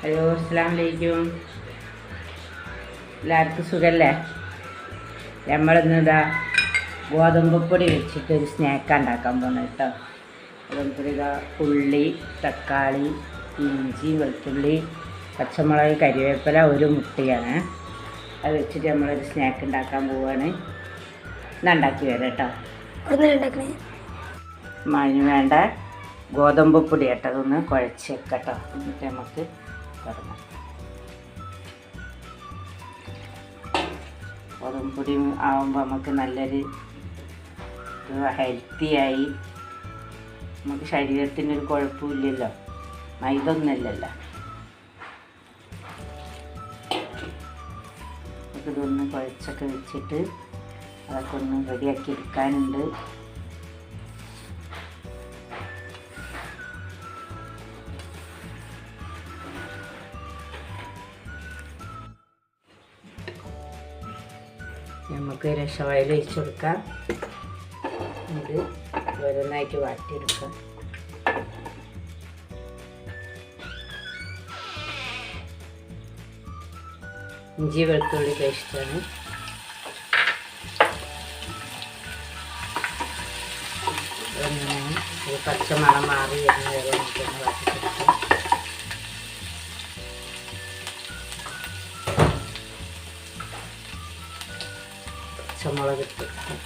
Hello അസ്സാം വലൈക്കും എല്ലാവർക്കും സുഖല്ലേ? നമ്മളിന്ന് ഇതാ ഗോതമ്പപ്പൊടി വെച്ചിട്ട് ഒരു സ്നാക്ക് ഉണ്ടാക്കാൻ പോകണം കേട്ടോ ഗോതമ്പൊടി ഇതാ ഉള്ളി തക്കാളി ഇഞ്ചി വെളുത്തുള്ളി പച്ചമുളക് കരിവേപ്പില ഒരു മുട്ടയാണ്. അത് വെച്ചിട്ട് നമ്മളൊരു സ്നാക്ക് ഉണ്ടാക്കാൻ പോവാണ്. ഇന്ന് ഉണ്ടാക്കി വരാം കേട്ടോ മഞ്ഞ വേണ്ട ഗോതമ്പ് പൊടി കേട്ടോ അതൊന്ന് കുഴച്ച് വെക്കട്ടോ എന്നിട്ട് നമുക്ക് തുടങ്ങാം ഗോതമ്പ് പൊടി ആവുമ്പോൾ നമുക്ക് നല്ലൊരു ഹെൽത്തിയായി നമുക്ക് ശരീരത്തിനൊരു കുഴപ്പമില്ലല്ലോ. മൈദ ഒന്നുമില്ലല്ലോ നമുക്ക് ഇതൊന്ന് കുഴച്ചൊക്കെ വെച്ചിട്ട് അതൊക്കെ ഒന്ന് റെഡിയാക്കി എടുക്കാനുണ്ട്. നമുക്ക് രസവയൽ ഒഴിച്ച് കൊടുക്കാം. ഇത് ഓരോന്നായിട്ട് വാട്ടിയെടുക്കാം. ഇഞ്ചി വെളുത്തുള്ളി പേസ്റ്റാണ് ഒരു പച്ചമണം മാറി വരുന്ന വരെ നമുക്കൊന്ന് വാട്ടിയെടുക്കാം. പച്ചമുളക് ഇട്ട്. കൊടുക്കാം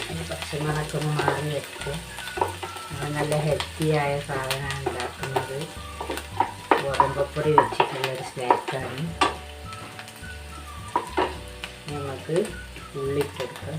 അതിന് പച്ചമുളകൊക്കെ ഒന്ന് മാറി വെക്കും നല്ല ഹെൽത്തിയായ സാധനമാണ് ഉണ്ടാക്കുന്നത്. ഗോതമ്പപ്പൊടി വെച്ചിട്ടുള്ളൊരു സ്നാക്കാണ് നമുക്ക് ഉള്ളിട്ടെടുക്കാം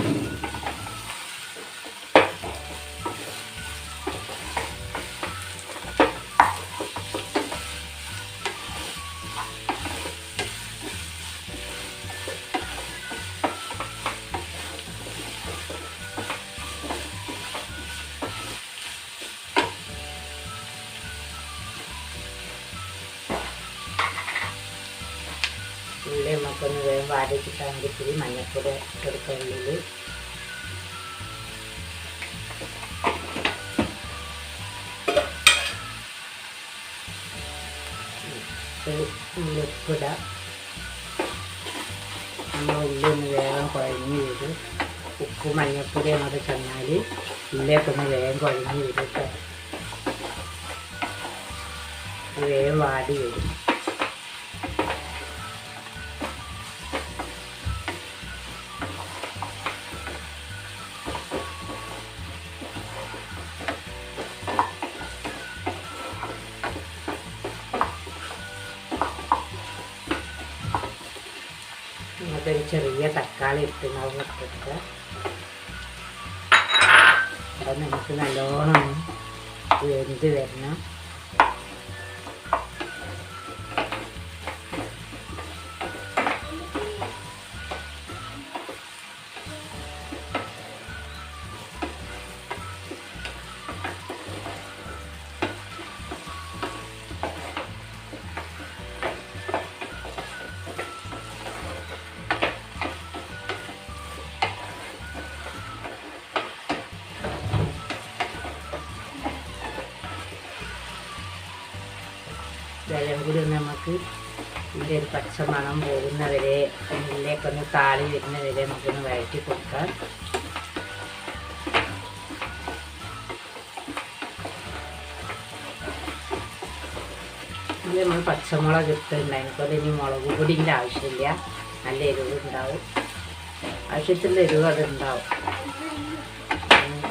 നമുക്കൊന്ന് വേഗം വാടി കിട്ടാൻ വേണ്ടി ഇത്തിരി മഞ്ഞൾപ്പൊടി ഇട്ടെടുക്കാം ഉള്ളിൽ നമ്മൾ ഉള്ളി ഒന്ന് വേഗം കുഴഞ്ഞ് വരും. ഉപ്പ് മഞ്ഞപ്പൊടി അങ്ങോട്ട് ചെന്നാൽ ഉള്ളിയൊക്കെ ഒന്ന് വേഗം കുഴഞ്ഞ് വരും കേട്ടോ. വേഗം വാടി വരും. തക്കാളി ഇട്ട് നമ്മൾ ഇട്ടിട്ട് അപ്പം നമുക്ക് നല്ലോണം വെന്ത് വരണം. ഇതെല്ലാം കൂടി ഒന്ന് നമുക്ക് ഇതിന്റെ ഒരു പച്ച മണം പോകുന്നവരെ ഉള്ളിലേക്കൊന്ന് താളി വരുന്നവരെ നമുക്കൊന്ന് വഴറ്റി കൊടുക്കാം. ഇത് നമ്മൾ പച്ചമുളക് ഇട്ടുണ്ടായിരുന്നു അതിനെപ്പോലെ ഇനി മുളക് പൊടിന്റെ ആവശ്യമില്ല. നല്ല എരിവ് ഉണ്ടാവും. ആവശ്യത്തിന്റെ എരിവ് അത് ഉണ്ടാവും. ഉം,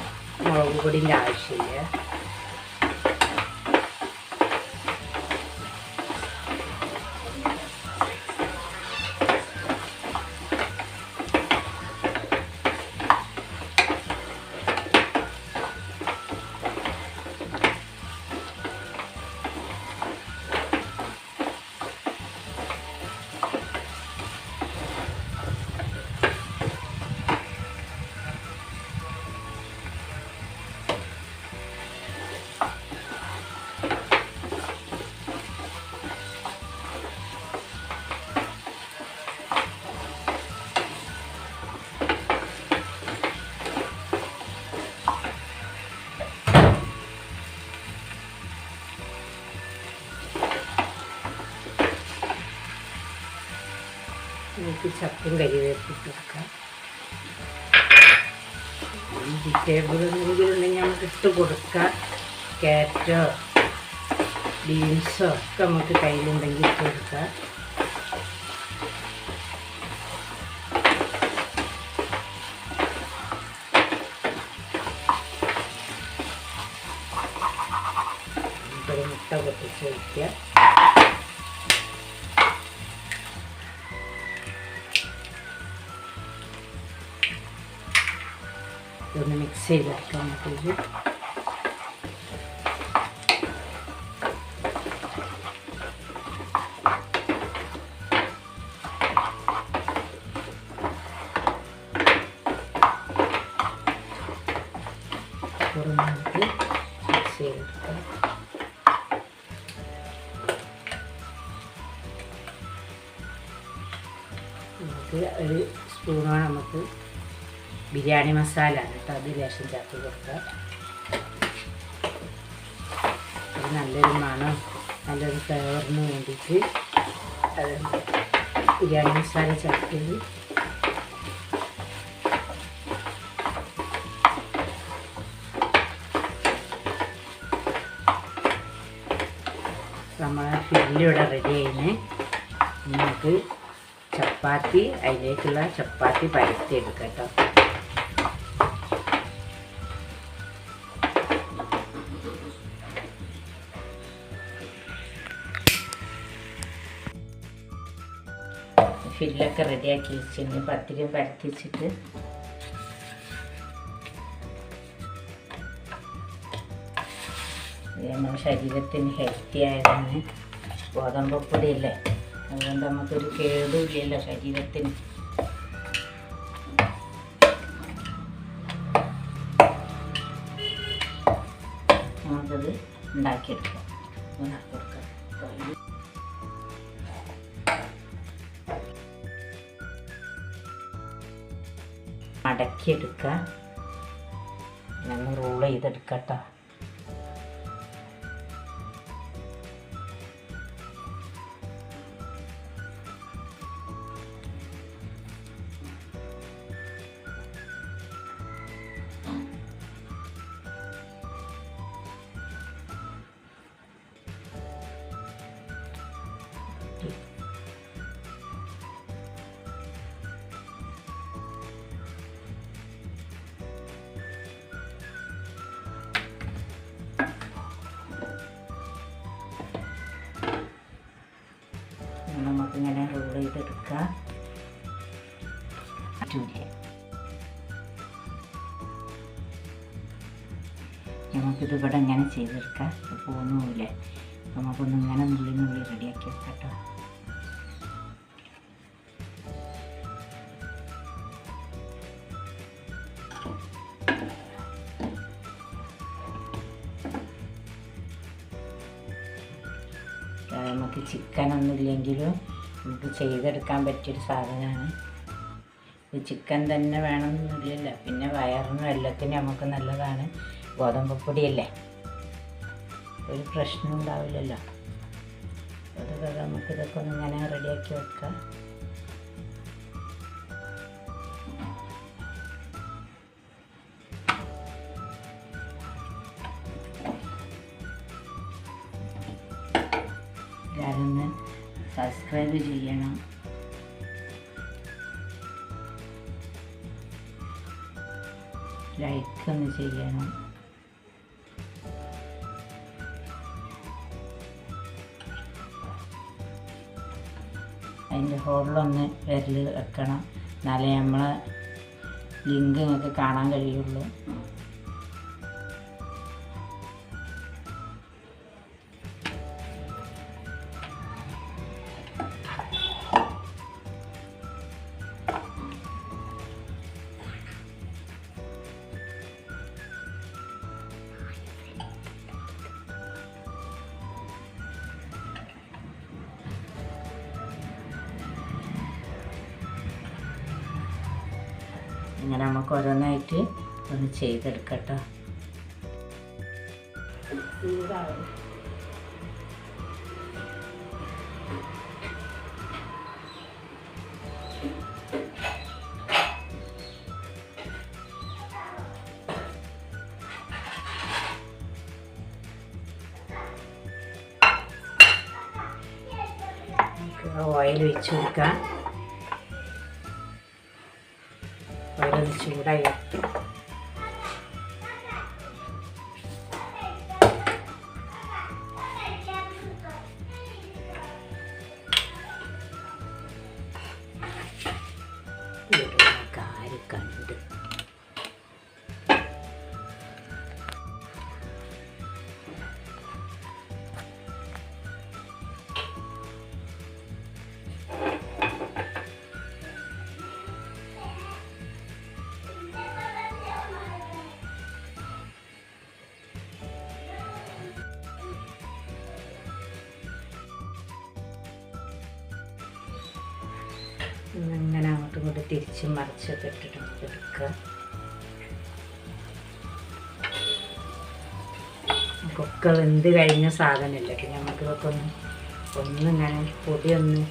മുളക് പൊടിന്റെ ആവശ്യമില്ല. ഇതിലേക്ക് ചപ്പും കരിവേപ്പിട്ട് കൊടുക്കാം വെജിറ്റബിൾ എന്തെങ്കിലും ഉണ്ടെങ്കിൽ നമുക്ക് ഇട്ട് കൊടുക്കാം. ക്യാരറ്റോ ബീൻസോ ഒക്കെ നമുക്ക് കയ്യിലുണ്ടെങ്കിൽ ഇട്ട് കൊടുക്കാം. ഇതൊന്ന് മിക്സ് ചെയ്തെടുക്കാം നമുക്ക് മിക്സ് ചെയ്തെടുക്കാം. നമുക്ക് ഒരു സ്പൂണോളം നമുക്ക് ബിരിയാണി മസാല കേട്ടോ അത് ലേശം ചേർത്ത് കൊടുക്കുക അത് നല്ലൊരു മണം നല്ലൊരു ഫ്ലേവറിന് വേണ്ടിയിട്ട് അത് ബിരിയാണി മസാല ചേർത്തത് നമ്മളെ ഫില്ലിവിടെ റെഡി ആയിന്. നമുക്ക് ചപ്പാത്തി അതിലേക്കുള്ള ചപ്പാത്തി പരത്തി എടുക്കാം കേട്ടോ. ഫില്ലൊക്കെ റെഡിയാക്കി വെച്ചിട്ടുണ്ട്. പത്തിരി പരത്തിച്ചിട്ട് നമ്മുടെ ശരീരത്തിന് ഹെൽത്തി ആയതാണ്. ഗോതമ്പപ്പൊടിയല്ലേ? അതുകൊണ്ട് നമുക്കൊരു കേടും ഇല്ലല്ലോ ശരീരത്തിന്. നമുക്കത് ഉണ്ടാക്കിയെടുക്കാം. ഉണ്ടാക്കി കൊടുക്കാം. മടക്കിയെടുക്കുക ഞങ്ങൾ റോൾ ചെയ്തെടുക്കട്ടോ പറ്റൂല നമുക്കിത് ഇവിടെ ഇങ്ങനെ ചെയ്തെടുക്കാം. ഇത് പോകുന്നുമില്ല നമുക്കൊന്ന് ഇങ്ങനെ നുള്ളി നുള്ളി റെഡിയാക്കി വെക്കാം കേട്ടോ. നമുക്ക് ചിക്കനൊന്നും നമുക്ക് ചെയ്തെടുക്കാൻ പറ്റിയൊരു സാധനമാണ്. ഇത് ചിക്കൻ തന്നെ വേണമെന്നില്ലല്ലോ പിന്നെ വയറിനും എല്ലാത്തിനും നമുക്ക് നല്ലതാണ്. ഗോതമ്പ് പൊടിയല്ലേ? ഒരു പ്രശ്നം ഉണ്ടാവില്ലല്ലോ. അതുപോലെ നമുക്കിതൊക്കെ ഒന്ന് ഇങ്ങനെ റെഡിയാക്കി വെക്കാം. സബ്സ്ക്രൈബ് ചെയ്യണം. ലൈക്ക് ഒന്ന് ചെയ്യണം. അതിന്റെ ഹോളിലൊന്ന് വിരൽ വെക്കണം. എന്നാലേ നമ്മളെ ലിങ്ക് നിങ്ങൾക്ക് കാണാൻ കഴിയുള്ളൂ. അങ്ങനെ നമുക്ക് ഓരോന്നായിട്ട് ഒന്ന് ചെയ്തെടുക്കട്ടോ. ഓയിൽ വെച്ച് കൊടുക്കാം. Đây. തിരിച്ചും മറിച്ചൊക്കെ ഇട്ടിട്ട് എടുക്കുക. നമുക്കൊക്കെ വെന്ത് കഴിഞ്ഞ സാധനമല്ല? പിന്നെ നമുക്ക് ഇതൊക്കെ ഒന്ന് ഒന്നിങ്ങനെ പൊടിയൊന്ന്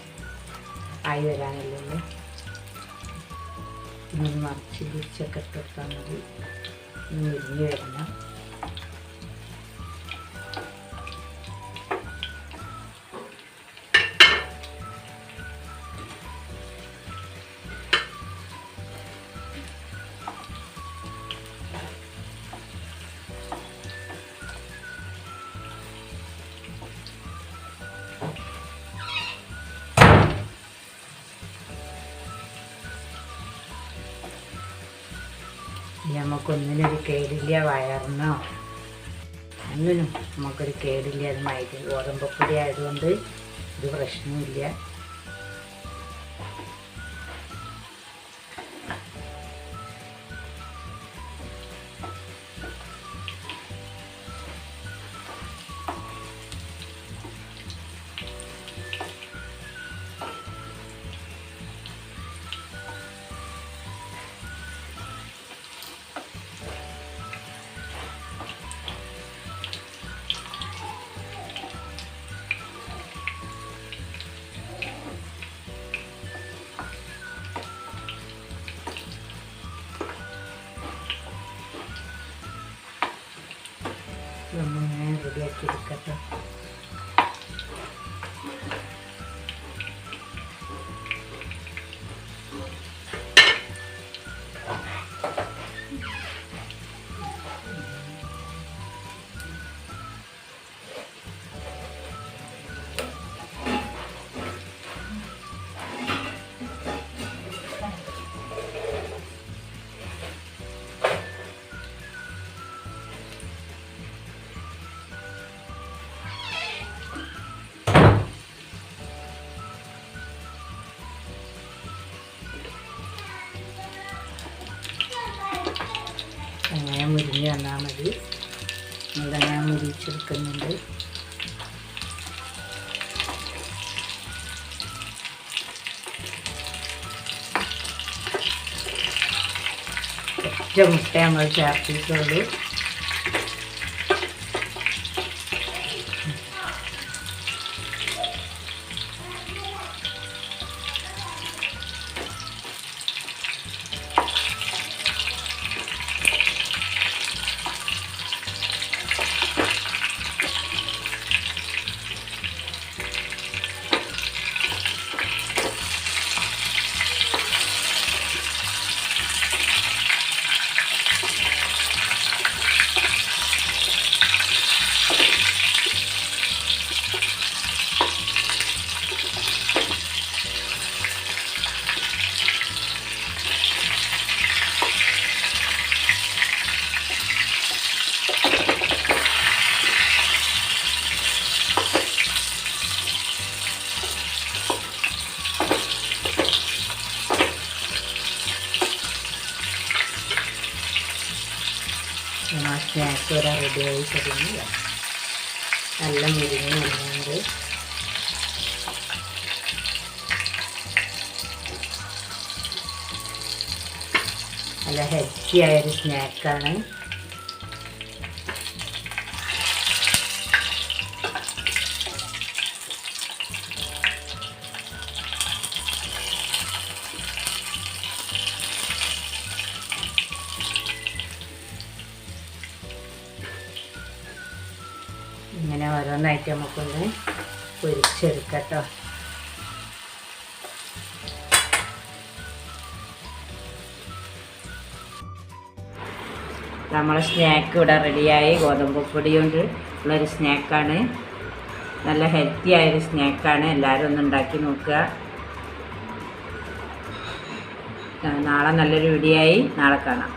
ആയി വരാനല്ലേ മറിച്ച് തിരിച്ചൊക്കെ ഇട്ടെടുത്താൽ മതി. ഒന്ന് മുരിഞ്ഞ് വരണം. നമുക്കൊന്നിനൊരു കേടില്ല വയറിനോ? ഒന്നിനും നമുക്കൊരു കേടില്ല. അത് മൈദ ഗോതമ്പപ്പൊടി ആയതുകൊണ്ട് ഇത് പ്രശ്നമില്ല നമ്മളിങ്ങനെ റെഡിയാക്കി എടുക്കട്ടെ. Jim's family's after Zulu. ആ സ്നാക്സ് ഇവിടെ റെഡി ആയി തുടങ്ങി നല്ല മുരിഞ്ഞ് വന്നുകൊണ്ട് നല്ല ഹെൽത്തി ആയൊരു സ്നാക്കാണ്. ഇങ്ങനെ ഓരോന്നായിട്ട് നമുക്കൊന്ന് പൊരിച്ചെടുക്കട്ടോ. നമ്മളെ സ്നാക്ക് ഇവിടെ റെഡിയായി. ഗോതമ്പ് പൊടി കൊണ്ട് ഉള്ളൊരു സ്നാക്കാണ്. നല്ല ഹെൽത്തി ആയൊരു സ്നാക്കാണ്. എല്ലാവരും ഒന്ന് ഉണ്ടാക്കി നോക്കുക. നാളെ നല്ലൊരു വീഡിയോ ആയി. നാളെ കാണാം.